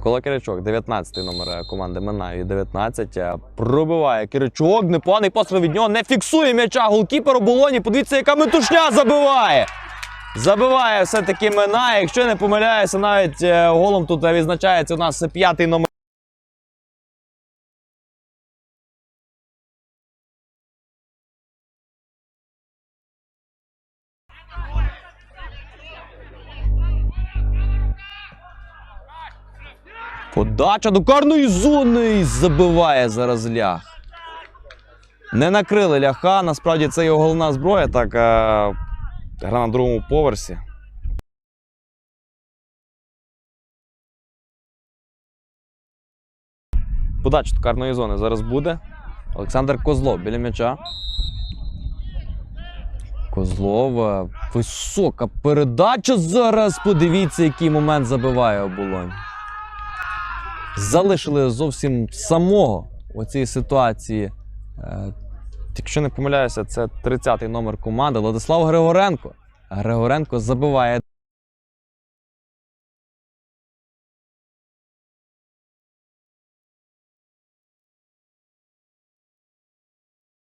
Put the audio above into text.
Микола Киричок, 19-й номер е, команди Минаю 19. е, Пробиває Киричок, непоганий постріл від нього, не фіксує м'яча. Голкіпер Болоні. Подивіться, яка метушня забиває. Забиває все-таки Минає. Якщо не помиляюся, навіть е, голом тут відзначається у нас п'ятий номер. Подача до карної зони і забиває зараз лях. Не накрили ляха. Насправді це його головна зброя. Так, е, гра на другому поверсі. Подача до карної зони зараз буде. Олександр Козлов біля м'яча. Козлов. е, Висока передача зараз. Подивіться, який момент забиває оболонь залишили зовсім самого у цій ситуації. Е, Якщо не помиляюся, це 30-й номер команди Владислав Григоренко. Григоренко забиває